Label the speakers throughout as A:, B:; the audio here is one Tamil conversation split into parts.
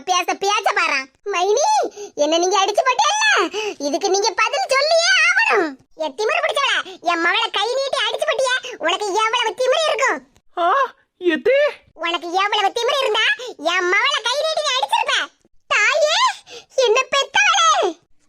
A: பண்ணு திமுரு பிடிச்சவ பேச பேச பாறான் மைனி என்ன நீங்க அடிச்சு போட்டேல்ல இதுக்கு நீங்க பதில் சொல்லியே ஆகணும் என் திமுரு பிடிச்சவள என் மகளை கை நீட்டி அடிச்சு போட்டியே உனக்கு எவ்வளவு திமிரு இருக்கும்
B: ஆ எத்தே
A: உனக்கு எவ்வளவு திமிரு இருந்தா என் மகளை கை நீட்டி நீ அடிச்சிருப்ப தாயே என்ன பெத்தவளே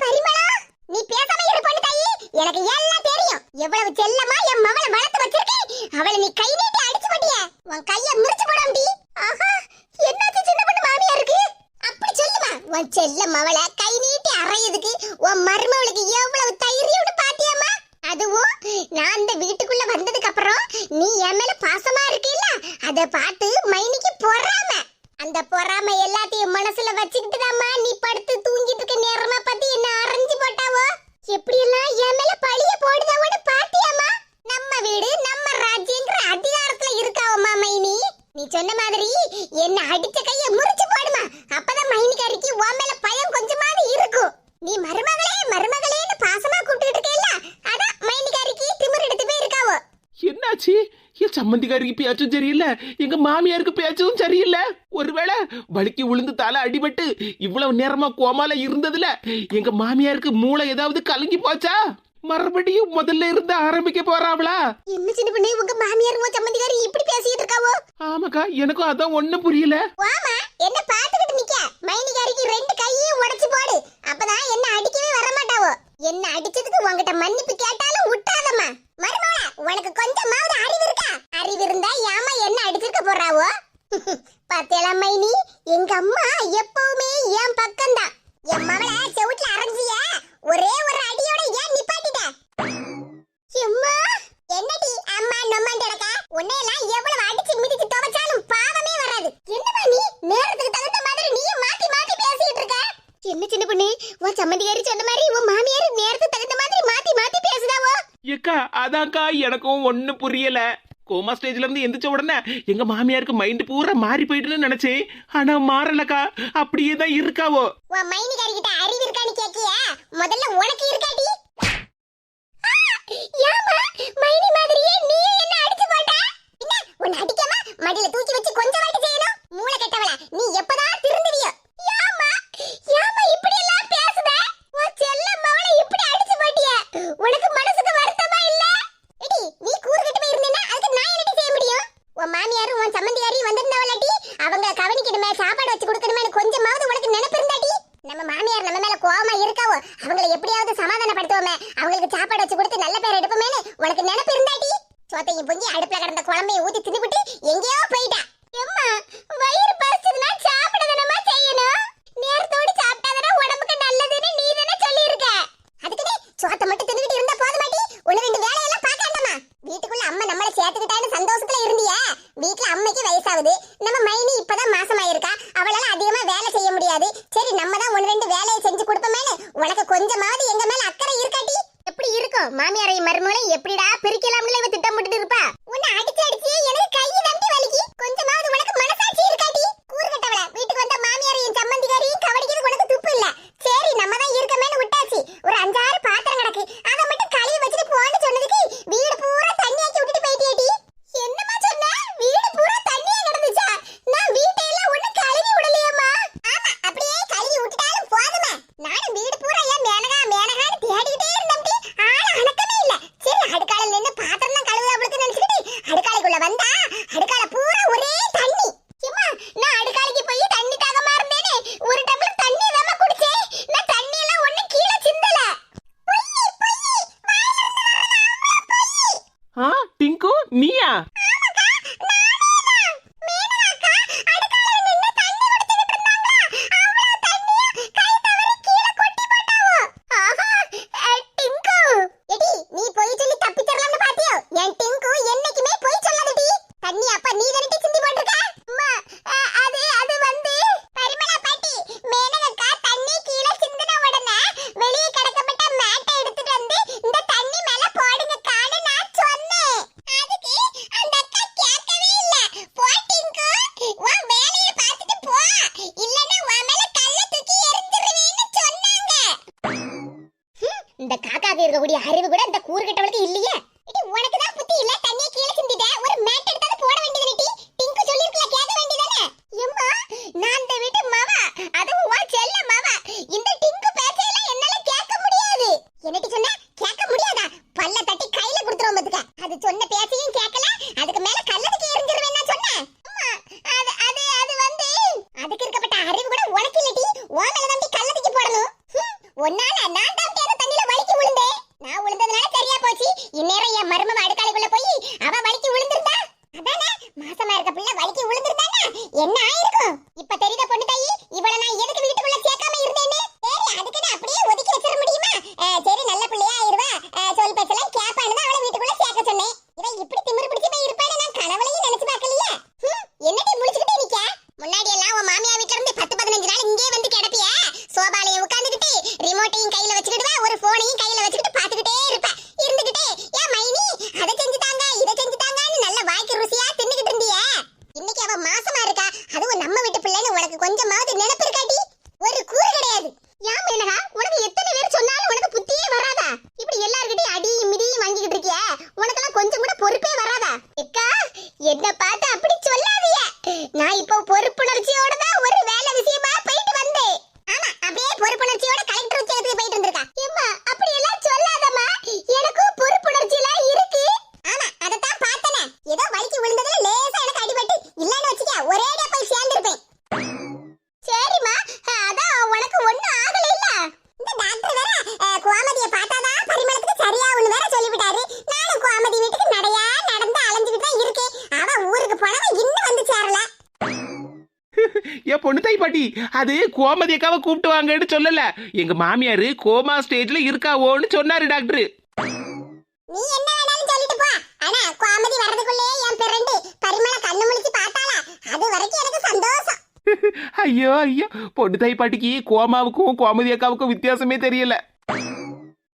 A: பரிமளா நீ பேசாம இரு பொண்ணு தாயி எனக்கு எல்லாம் தெரியும் எவ்வளவு செல்லமா என் மகளை வளர்த்து வச்சிருக்கேன் அவளை நீ கை நீட்டி அடிச்சு போட்டியே உன் கைய முறிச்சு போடாமடி ஆஹா என்னாச்சு சின்ன பொண்ணு மாமியா இருக்கு அப்படி சொல்லுமா உன் செல்ல மவளை கை நீட்டி அறையதுக்கு உன் மருமவளுக்கு எவ்வளவு தைரியம்னு பாத்தியாமா அதுவும் நான் இந்த வீட்டுக்குள்ள வந்ததுக்கு அப்புறம் நீ என் மேல பாசமா இருக்கீல்ல? அத பார்த்து மைனிக்கு பொறாம. அந்த பொறாம எல்லாத்தையும் மனசுல வச்சுக்கிட்டுதாம்மா நீ படுத்து தூங்கிட்டு இருக்க நேரமா பார்த்து என்ன அரைஞ்சு போட்டாவோ? எப்படி எல்லாம் என் மேல பழிய போடுதாவோட பாத்தியாமா நம்ம வீடு நம்ம ராஜ்யங்கிற அதிகாரத்துல இருக்காவம்மா மைனி. நீ சொன்ன மாதிரி என்ன அடிச்ச கைய முறிச்சு போடுமா. அப்பதான் மைனிக்காரிக்கு உன் மேல பயம் கொஞ்சமாவது இருக்கும். நீ மருமகளே மருமகளேன்னு பாசமா கூப்பிட்டுட்டு இருக்கேல்ல அதான் மைனிக்காரிக்கு திமிர் எடுத்து போய் இருக்காவோ
B: என்னாச்சு என் சம்மந்திக்காரிக்கு பேச்சும் சரியில்லை. எங்க மாமியாருக்கு பேச்சும் சரியில்லை. ஒருவேளை வலிக்கு விழுந்து தலை அடிபட்டு இவ்வளவு நேரமா கோமால இருந்ததுல எங்க மாமியாருக்கு மூளை ஏதாவது கலங்கி போச்சா? மறுபடியும் முதல்ல இருந்து ஆரம்பிக்க போறாவளா?
A: என்ன சின்ன பண்ணி உங்க மாமியார் உன் சம்மந்திக்காரி இப்படி பேசிட்டு இருக்காவோ?
B: ஆமாக்கா எனக்கும் அதான் ஒண்ணும் புரியல.
A: வாமா என்ன பாத்துக்கிட்டு நிக்க? மைனிகாரிக்கு ரெண்டு கையையும் உடைச்சு போடு. அப்பதான் என்ன அடிக்கவே வர மாட்டாவோ என்ன அடிச்சதுக்கு உன்கிட்ட மன்னிப்பு உன்னையெல்லாம் எவ்வளவு அடிச்சு மிதிச்சு துவைச்சாலும் பாவமே வராது. என்னமா நீ? நேரத்துக்கு தகுந்த மாதிரி நீயும் மாத்தி மாத்தி பேசிட்டு இருக்க. என்ன சின்ன பொண்ணு? உன் சம்மந்தியாரி சொன்ன மாதிரி உன் மாமியார் நேரத்துக்கு தகுந்த மாதிரி மாத்தி மாத்தி பேசுதாவோ
B: ஏக்கா அதான்க்கா எனக்கும் ஒண்ணும் புரியல. கோமா ஸ்டேஜ்ல இருந்து எந்திரிச்ச உடனே எங்க மாமியாருக்கு மைண்ட் பூரா மாறி போயிட்டுன்னு நினைச்சேன். ஆனா மாறலக்கா அப்படியே தான் இருக்காவோ.
A: உன் மைனிகாரி கிட்ட அறிவு இருக்கான்னு கேக்கியா முதல்ல உனக்கு இருக்காடி ஆ, ஏம்மா, மைனி மாதிரியே நீயும் என்ன அடிச்சு போட்ட? என்ன, உன்னை அடிக்காம மடியில தூக்கி வச்சு கொஞ்சம் வாட்டி செய்யணும்? மூளை கெட்டவளா, நீ எப்பதான் திருந்துவியோ? ஏம்மா, ஏம்மா இப்படி எல்லாம் பேசுத? உன் செல்ல மவளை இப்படி அடிச்சு போட்டியே. உனக்கு மனசுக்கு வருத்தமா இல்ல? எடி, நீ கூறுகிட்டு போய் இருந்தீன்னா, அதுக்கு நான் என்னடி செய்ய முடியும்? உன் மாமியாரும் உன் சம்மந்தியாரையும் வந்திருந்தவளாட்டி, அவங்கள கவனிக்கணுமே சாப்பாடு வச்சு கொடுக்கணுமே கொஞ்சமாவது உனக்கு நினைப்பு இருந்தாடி நம்ம மாமியார் நம்ம மேல கோவமா இருக்காவோ அவங்கள எப்படியாவது சமாதானப்படுத்துவோமே. அவங்களுக்கு சாப்பாடு வச்சு கொடுத்து நல்ல பேர் எடுப்போமேனு உனக்கு நினைப்பு இருந்தாட்டி சோத்தையும் பொங்கி அடுப்புல கிடந்த குழம்பையும் ஊத்தி முடியாது சரி நம்ம தான் ஒன்று ரெண்டு வேலையை செஞ்சு கொடுப்போமேனு. உனக்கு கொஞ்சமாவது எங்க மேல அக்கறை இருக்காட்டி? எப்படி இருக்கும்? மாமியாரை மருமகளையும் எப்படிடா பிரிக்கலாம்ல இவ திட்டம் போட்டுட்டு இருப்பா உன்னை அடிச்சு அடிச்சு எனக்கு கை நம்பி வலிக்கு கொஞ்சமாவது உனக்கு மனசாட்சி இருக்காட்டி கூறுகட்டவள வீட்டுக்கு வந்த மாமியாரையும் சம்மந்திகாரையும் கவனிக்கிறது உனக்கு துப்பு இல்ல சரி நம்ம தான் இருக்கமேனு விட்டாச்சு ஒரு அஞ்சாறு பாத்திரம் கிடக்கு அதை மட்டும் கழுவி வச்சுட்டு போன்னு சொன்னதுக்கு வீடு பூரா தண்ணியாக்கி விட்டுட்டு போயிட்டியேடி என்னம்மா சொன்ன வீடு பூரா தண்ணியா கிடந்துச்சா நான் வீட்டை எல்லாம் ஒண்ணு கழுவி விடலையேம்மா ஆமா அப்படியே கழுவி விட்டுட்டாலும் போதுமே நானும் வீடு பூரா ஏன் மேனகா மேனகான்னு தேடிக்கிட்டே இருந்தேன்டி ஆள அணக்கமே இல்ல சரி அடுக்கால நின்னு பாத்திரம் தான் கழுவுதா அவளுக்கு நினைச்சுக்கிட்டு அடுக்காலைக்குள்ள வந்தா அடுக்கால பூரா ஒரே தண்ணி சும்மா நான் அடுக்காலைக்கு போய் தண்ணி தாகமா இருந்தேனே ஒரு டம்ளர் தண்ணி தான் குடிச்சேன் நான் தண்ணி எல்லாம் ஒண்ணு கீழே சிந்தல பொய் பொய்
B: ஆ டிங்கு நீயா
A: வெளியே கிடக்கப்பட்ட மேட்டை எடுத்துட்டு வந்து இந்த தண்ணி மேல போடுங்க காடு நான் சொன்னேன் அதுக்கு அந்த அக்கா கேட்கவே இல்ல போட்டிங்கு உன் வேலைய பார்த்துட்டு போ இல்லனா உன் மேல கல்ல தூக்கி எறிஞ்சிருவேன்னு சொன்னாங்க ஹம், இந்த காக்காக்கு இருக்கக்கூடிய அறிவு கூட இந்த கூறுகட்டவளுக்கு இல்லையே இடி உனக்கு தான் புத்தி இல்ல தண்ணிய கீழே சிந்திட்ட ஒரு மேட் எடுத்தாந்து போட வேண்டியது டி டிங்கு சொல்லிருக்கல கேட்க வேண்டியதானே எம்மா நான் இருக்கும். இப்ப தெரியுத பொண்ணு தாயி? இவள நான் எதுக்கு வீட்டுக்குள்ள சேர்க்காம இருந்தேன்னு? சரி அதுக்கு நான் அப்படியே ஒதுக்கி வச்சிட முடியுமா? சரி நல்ல பிள்ளையா ஆயிருவா சொல் பேச்செல்லாம் கேப்பான்னு தான் அவளை வீட்டுக்குள்ள சேர்க்க சொன்னேன். இவன் இப்படி திமிரு பிடிச்சு போய் இருப்பான்னு நான் கனவுலையும் நினைச்சு பார்க்கலையே. என்னடி முடிச்சுக்கிட்டே நிக்க முன்னாடி எல்லாம் உன் மாமியா வீட்டுல இருந்து பத்து பதினஞ்சு நாள் இங்கே வந்து கிடப்பிய? சோபாலையும் உட்காந்துக்கிட்டு ரிமோட்டையும் கையில வச்சுக்கிட்டு ஒரு போனையும் கையில வச்சுக்கிட்டு பாத்துக்கிட்டே இருப்ப. இருந்துகிட்டே ஏன் மைனி அதை செஞ்சுட்டாங்க இதை செஞ்சுட்டாங்கன்னு நல்ல வாய்க்கு ருசியா தின்னுகிட்டு இருந்தியே இன்னைக்கு அவ மாசமா இருக்கா அதுவும் நம்ம வீட்டு பிள்ளைன்னு உனக்கு கொஞ்சமாவது நினைப்பு இருக்காடி ஒரு கூறு கிடையாது ஏன் மேனகா உனக்கு எத்தனை பேர் சொன்னாலும் உனக்கு புத்தியே வராதா இப்படி எல்லார்கிட்டயும் அடி மிதியும் வாங்கிக்கிட்டு இருக்கிய உனக்கெல்லாம் கொஞ்சம் கூட பொறுப்பே வராதா எக்கா என்ன பார்த்து அப்படி சொல்லாதீங்க நான் இப்போ பொறுப்புணர்ச்சியோட தான் ஒரு வேலை விஷயமா போயிட்டு வந்தேன் ஆமா அப்படியே பொறுப்புணர்ச்சியோட கலெக்டர் உச்சத்துக்கு போயிட்டு வந்திருக்கா ஏம்மா அப்படி எல்லாம் சொல்லாதம்மா எனக்கும் பொறுப்புணர்ச்சி எல்லாம் இருக்கு ஆமா அதத்தான் பார்த்தனே ஏதோ வலிக்கு விழுந்ததுல லேசா எனக்கு அடிபட்டு இல்லன்னு வச்சுக்க ஒரேடியா போய் சேர்ந்திருப்பேன் சரிம்மா அதான் உனக்கு ஒண்ணும் ஆகல இல்ல இந்த டாக்டர் வேற அஹ், கோமதிய பார்த்தாதான் பரிமளத்துக்கு சரியாகும்னு வேற சொல்லிவிட்டாரு நானும் கோமதி வீட்டுக்கு நடையா நடந்து அலைஞ்சுக்கிட்டு தான் இருக்கேன் அவ ஊருக்கு போனவ இன்னும் வந்து சேரல
B: ஏன் பொண்ணு தாய் பாட்டி அது கோமதி அக்காவை கூப்பிட்டு வாங்கன்னு சொல்லல. எங்க மாமியாரு கோமா ஸ்டேஜ்ல இருக்காவோன்னு சொன்னாரு டாக்டர்.
A: நீ என்ன வேணாலும் சொல்லிட்டு போ. ஆனா கோமதி வரதுக்குள்ளே என் பிறண்டு பரிமள கண்ணு முழிச்சு பார்த்தாளா? அது வரைக்கும் எனக்கு சந்தோஷம்.
B: ஐயோ ஐயோ. பொண்ணு தாய் பாட்டிக்கு கோமாவுக்கும் கோமதி அக்காவுக்கும் வித்தியாசமே தெரியல.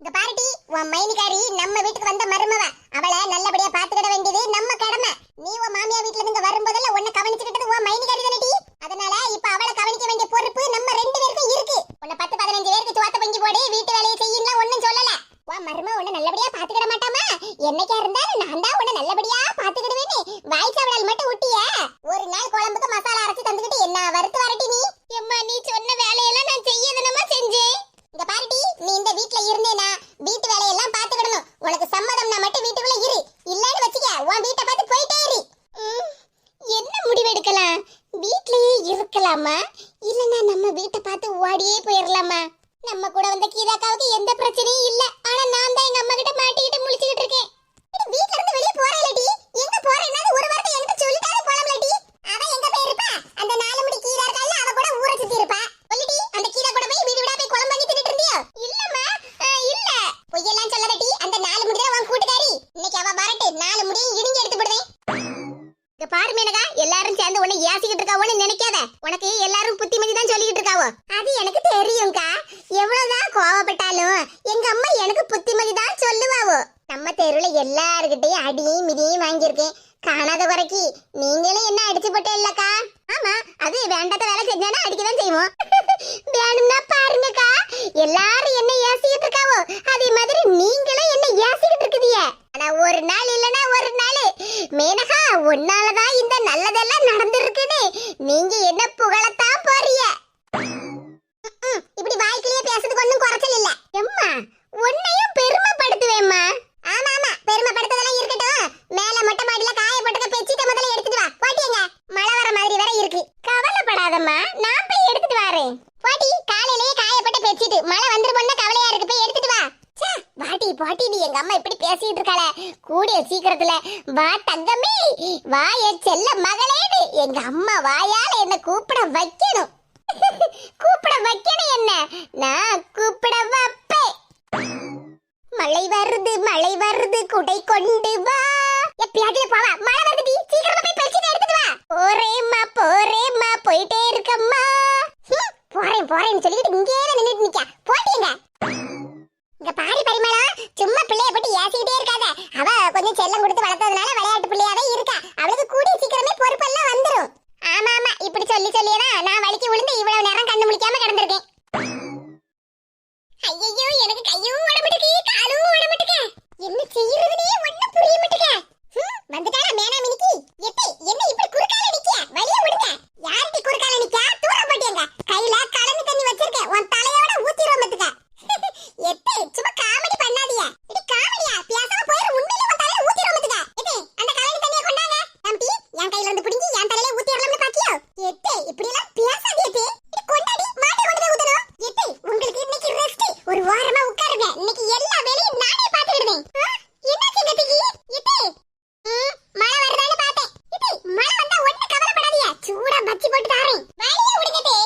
A: இந்த பாருடி உன் மைனிகாரி நம்ம வீட்டுக்கு வந்த மருமவ. அவளை நல்லபடியா பாத்துக்கிட வேண்டியது நம்ம கடமை. நீ உன் மாமியா வீட்ல இருந்து வரும்போதெல்லாம் உன்னை கவனிச்சுக்கிட்டது உன் மைனிகாரி தானடி அதனால இப்ப அவளை கவனிக்க வேண்டிய பொறுப்பு நம்ம ரெண்டு பேருக்கும் இருக்கு உன்னை பத்து பதினஞ்சு பேருக்கு சோத்த பங்கி போடு வீட்டு வேலையை செய்யலாம் ஒண்ணும் சொல்லல உன் மரும உன்னை நல்லபடியா பாத்துக்கிட மாட்டாமா என்னைக்கா இருந்தாலும் நான் தான் உன்னை நல்லபடியா பாத்துக்கிடுவேன்னு வாய்ச்சாவளால் மட்டும் விட்டிய ஒரு நாள் குழம்புக்கு மசாலா அரைச்சு தந்துக்கிட்டு என்ன வறுத்து வரட்டி நீ எம்மா நீ சொன்ன வேலையெல்லாம் நான் செய்யதுனமா செஞ்சேன் இந்த பாருடி நீ இந்த வீட்ல இருந்தேனா வீட்டு வேலையெல்லாம் பாத்துக்கிடணும் உனக்கு சம்மதம்னா மட்டும் வீட்டுக்குள்ள இரு இல்லன்னு வச்சுக்க உன் வீட்டை பார்த்து போயிட்டே இரு ம், என்ன முடிவு எடுக்கலாம் வீட்லயே இருக்கலாமா? இல்லனா நம்ம வீட்டை பார்த்து ஓடியே போயிடலாமா நம்ம கூட வந்த கீதாக்காவுக்கு எந்த பிரச்சனையும் இல்ல. ஆனா நான் தான் எங்க அம்மா கிட்ட மாட்டிக்கிட்டு முழிச்சுக்கிட்டு இருக்கேன். வீட்ல இருந்து வெளிய போறேலடி எங்க போறேன்னா ஒரு வார்த்தை என்கிட்ட சொல்லிட்டாலே போலாம்லடி அவ எங்க போய் இருப்பா அந்த நாலு மணி கீதா இருக்கல்ல அவ கூட ஊரை சுத்தி இருப்பா சொல்லிடி அந்த கீதா கூட போய் வீடு வீடா போய் குழம்பு வாங்கி தின்னுட்டு இருந்தியோ இல்லம்மா அஹ், இல்ல பொய்யெல்லாம் சொல்லாதடி அந்த நாலு முடி தான் உன் கூட்டுக்காரி இன்னைக்கு அவ வரட்டு நாலு முடியும் இடிஞ்சு எடுத்து போடுவேன் இங்க பாரு மேனகா எல்லாரும் சேர்ந்து உன்னை ஏசிக்கிட்டு இருக்காவோன்னு நினைக்காத. உனக்கு எல்லாரும் புத்திமதி தான் சொல்லிக்கிட்டு இருக்காவோ. அது எனக்கு தெரியும்க்கா. எவ்வளவுதான் கோவப்பட்டாலும் எங்க அம்மா எனக்கு புத்திமதி தான் சொல்லுவாவோ. நம்ம தெருவுல எல்லாருக்கிட்டையும் அடியும் மிதியும் வாங்கியிருக்கேன். காணாத குறைக்கு. நீங்களும் என்ன அடிச்சு போட்டே இல்லக்கா ஆமா அது வேண்டாத வேலை செஞ்சானா அடிக்கதான் செய்வோம். வேணும்னா பாருங்கக்கா. எல்லாரும் என்ன ஏசிக்கிட்டு இருக்காவோ. அதே மாதிரி நீங்களும் என்ன ஏசிக்கிட்டு இருக்குதிய. ஆனா ஒரு நாள் இல்லனா மேனகா உன்னாலதான் இந்த நல்லதெல்லாம் நடந்திருக்குன்னு நீங்க என்ன புகழத்தான் போறீங்க? இப்படி வாழ்க்கையிலே பேசுறதுக்கு ஒன்னும் குறைச்சல் இல்ல. எம்மா உன்னையும் பெருமைப்படுத்துவேம்மா. ஆமா ஆமா பெருமைப்படுத்ததெல்லாம் இருக்கட்டும். மேல மொட்டை மாடியில காயப்பட்டத பெச்சிட்ட முதல்ல எடுத்துட்டு வா. போட்டியங்க மழை வர மாதிரி வேற இருக்கு. கவலைப்படாதம்மா நான் போய் எடுத்துட்டு வரேன். போட்டி காலையிலேயே காயப்பட்ட பெச்சிட்டு. மழை வந்துருமோன்னா கவலையா இருக்கு போய் எடுத்துட்டு வா ச்சே, வாட்டி பாட்டி நீ எங்க அம்மா இப்படி பேசிட்டு இருக்காள கூடிய சீக்கிரத்துல வா தங்கமே. வா என் செல்ல மகளேடு எங்க அம்மா வாயால என்ன கூப்பிட வைக்கணும்? கூப்பிட வைக்கணும் என்ன? நான் கூப்பிட வைப்பேன். மழை வருது மழை வருது குடை கொண்டு வா. எப்பயாவது போவா மழை வருது சீக்கிரமா போய் பெட்ஷீட் எடுத்துட்டு வா. போறேம்மா போறேம்மா போயிட்டே இருக்கம்மா. போறேன் போறேன்னு சொல்லிட்டு இங்கே நின்னுட்டு நிக்க போட்டீங்க இங்க பாரு பரிமளா சும்மா பிள்ளைய போட்டு ஏசிக்கிட்டே இருக்காத அவ கொஞ்சம் செல்லம் கொடுத்து வளர்த்ததுனால விளையாட்டு பிள்ளையாவே இருக்கா அவளுக்கு கூடிய சீக்கிரமே பொறுப்பெல்லாம் வந்துரும் ஆமா ஆமா இப்படி சொல்லி சொல்லியதான் நான் வலிக்கு விழுந்து இவ்வளவு நேரம் கண்ணு முழிக்காம கிடந்திருக்கேன் ஐயோ எனக்கு கையும் உடம்புட்டுக்கு காலும் உடம்புட்டுக்க என்ன செய்யறதுனே ஒண்ணும் புரிய மாட்டுக்க வந்துட்டாளா மேனா மினிக்கி எட்டி என்ன இப்படி குறுக்கால நிக்க வழிய விடுங்க யார்கிட்ட குறுக்கால நிக்க தூர போட்டியங்க கையில கலந்து தண்ணி வச்சிருக்கேன் உன் தலையோட ஊத்திர சூடா பச்சி போட்டு தாரேன் வழிய விடுங்கதே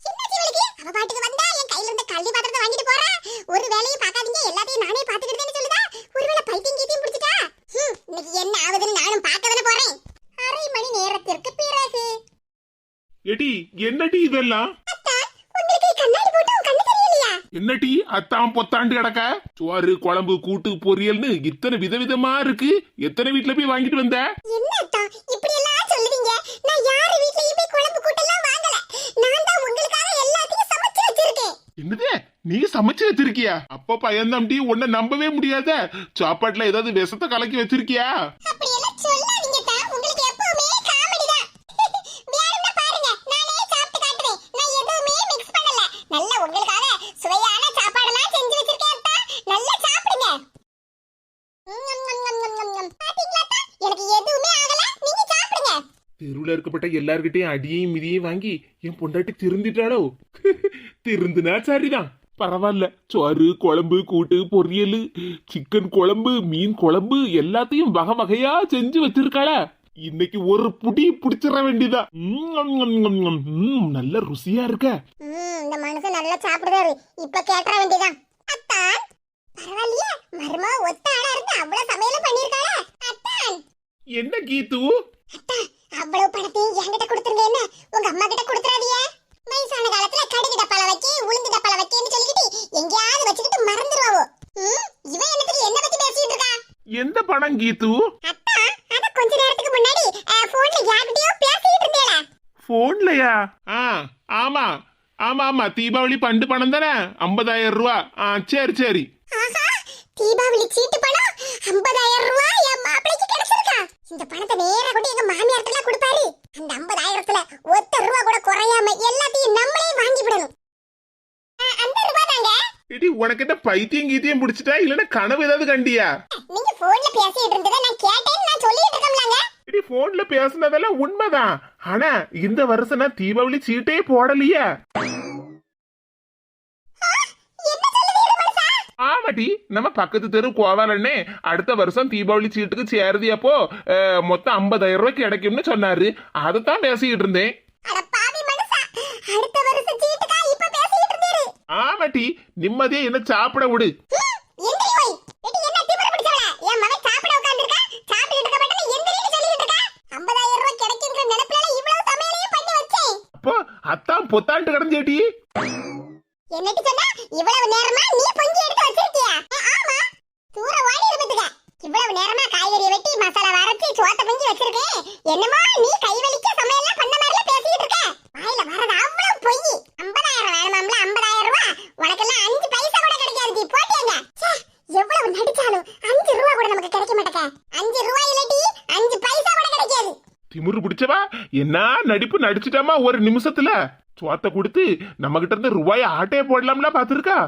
A: சின்னச்சி வலிக்கு அவ பாட்டுக்கு வந்தா என் கையில இருந்த கள்ளி பாத்திரத்தை வாங்கிட்டு போறா ஒரு வேலையும் பார்க்காதீங்க எல்லாத்தையும் நானே பாத்துக்கிட்டேன்னு சொல்லுதா ஒருவேளை பைத்தியம் கீத்தியம் பிடிச்சிட்டா ஹம், இன்னைக்கு என்ன ஆகுதுன்னு நானும் பார்க்க தானே போறேன் அரை மணி நேரத்திற்கு பிறகு
C: எடி என்னடி இதெல்லாம்
A: அத்தா உங்களுக்கு கண்ணாடி போட்டு உன் கண்ணு தெரியலையா?
C: என்னடி அத்தாம் பொத்தாண்டு கிடக்க? சோறு குழம்பு கூட்டு பொரியல்னு இத்தனை விதவிதமா இருக்கு. எத்தனை வீட்ல போய் வாங்கிட்டு வந்த? என்னது? நீ சமைச்சு வச்சிருக்கியா? அப்ப பயந்தாம்டி உன்னை நம்பவே முடியாத. சாப்பாட்டுல ஏதாவது விஷத்தை கலக்கி வச்சிருக்கியா? இருக்கப்பட்ட எல்லார்கிட்டயும் அடியையும் மிதியையும் வாங்கி என் பொண்டாட்டி திருந்திட்டாளோ? திருந்துனா சரிதான். பரவாயில்ல. சோறு குழம்பு கூட்டு பொரியல் சிக்கன் குழம்பு மீன் குழம்பு எல்லாத்தையும் வகை வகையா செஞ்சு வச்சிருக்காளா. இன்னைக்கு ஒரு புடி பிடிச்சிட வேண்டியதா. நல்ல ருசியா இருக்க.
A: இந்த மனுஷன் நல்லா சாப்பிடுறாரு இப்ப கேட்ற வேண்டியதான் அத்தான். பரவாயில்லையே. மருமா ஒத்த ஆளா இருந்து அவ்வளவு சமையலும் பண்ணிருக்காளே. அத்தான்.
C: என்ன கீத்து
A: அத்தான் அவ்வளவு பணத்தையும் என்கிட்ட கொடுத்துருங்க என்ன உங்க அம்மா கிட்ட கொடுத்துறாதீங்க. வயசான காலத்துல கடுகு டப்பால வைக்க உளுந்து டப்பால வைக்கன்னு சொல்லிக்கிட்டு எங்கேயாவது வச்சுக்கிட்டு மறந்துருவாவோ. இவன் என்னத்துக்கு என்ன பத்தி பேசிட்டு இருக்கா?
C: எந்த படம் கீத்து
A: அத்தா அத கொஞ்ச நேரத்துக்கு முன்னாடி போன்ல யார்கிட்டயோ பேசிட்டு இருந்தேல.
C: போன்லயா ஆ ஆமா ஆமா ஆமா தீபாவளி பண்டு பணம் தானே? ஐம்பதாயிரம் ரூபா. ஆ சரி சரி.
A: ஆஹா தீபாவளி சீட்டு பணம் 50000 ரூபாய் என் மாப்பிளைக்கு கிடைச்சிருக்கா இந்த பணத்தை நேரா கொண்டு எங்க மாமியார்ட்ட கொடுப்பாரு. அந்த 50000த்துல ஒத்த ரூபா கூட குறையாம எல்லாத்தையும் நம்மளே வாங்கி விடணும். அந்த ரூபா தாங்க.
C: இடி உனக்கு என்ன பைத்தியம் கீத்தியம் பிடிச்சிட்டா? இல்லன்னா கனவு ஏதாவது கண்டியா?
A: நீங்க போன்ல பேசிட்டு இருந்ததை நான் கேட்டேன்னு நான் சொல்லிட்டு இருக்கோம்லங்க
C: இடி போன்ல பேசுனதெல்லாம் உண்மைதான். ஆனா இந்த வருஷம் நான் தீபாவளி சீட்டே போடலையே. ஆமாடி நம்ம பக்கத்து தெரு கோவாலண்ணே அடுத்த வருஷம் தீபாவளி சீட்டுக்கு சேருது அப்போ மொத்தம் ஐம்பதாயிரம் ரூபாய் கிடைக்கும்னு சொன்னாரு அதைத்தான் பேசிக்கிட்டு இருந்தேன் ஆமாட்டி நிம்மதியா என்ன சாப்பிட விடு
A: எந்திரி போய் எடி என்ன திமிரு பிடிச்சவள என் மகன் சாப்பிட உட்கார்ந்திருக்கா சாப்பிட்டு இருக்க மாட்டேன்னு எந்திரின்னு சொல்லிட்டு இருக்கா 50000 ரூபாய் கிடைக்குங்கிற நினைப்பில இவ்வளவு சமையலையும் பண்ணி வச்சேன்
C: அப்போ அத்தான் பொத்தாண்டு கிடந்தேட்டி
A: என்னட்டு சொன்னா இவ்வளவு நேரமா நீ பொங்கி எடுத்து வச்சிருக்கியா அஹ், ஆமா தூர ஓடி இருந்துக்க இவ்வளவு நேரமா காய்கறியை வெட்டி மசாலா வரைச்சி சோத்த பொங்கி வச்சிருக்கேன் என்னமோ நீ கை வலிக்க சமையல்லாம் பண்ண மாதிரில பேசிட்டு இருக்க. வாயில வரது அவ்வளவு பொய். 50000 வேணுமாம்ல? 50000 ரூபாய் உனக்கெல்லாம் அஞ்சு பைசா கூட கிடைக்காது நீ போட்டியங்க எவ்வளவு நடிச்சாலும் அஞ்சு ரூபா கூட நமக்கு கிடைக்க மாட்டேங்க. அஞ்சு ரூபாய் இல்லாட்டி அஞ்சு பைசா கூட கிடைக்காது.
C: திமிரு பிடிச்சவா? என்ன நடிப்பு நடிச்சிட்டாமா ஒரு நிமிஷத்துல? சுவாத்த கொடுத்து நம்ம கிட்ட இருந்து ரூபாய் ஆட்டையே போடலாம்ல பாத்துருக்கா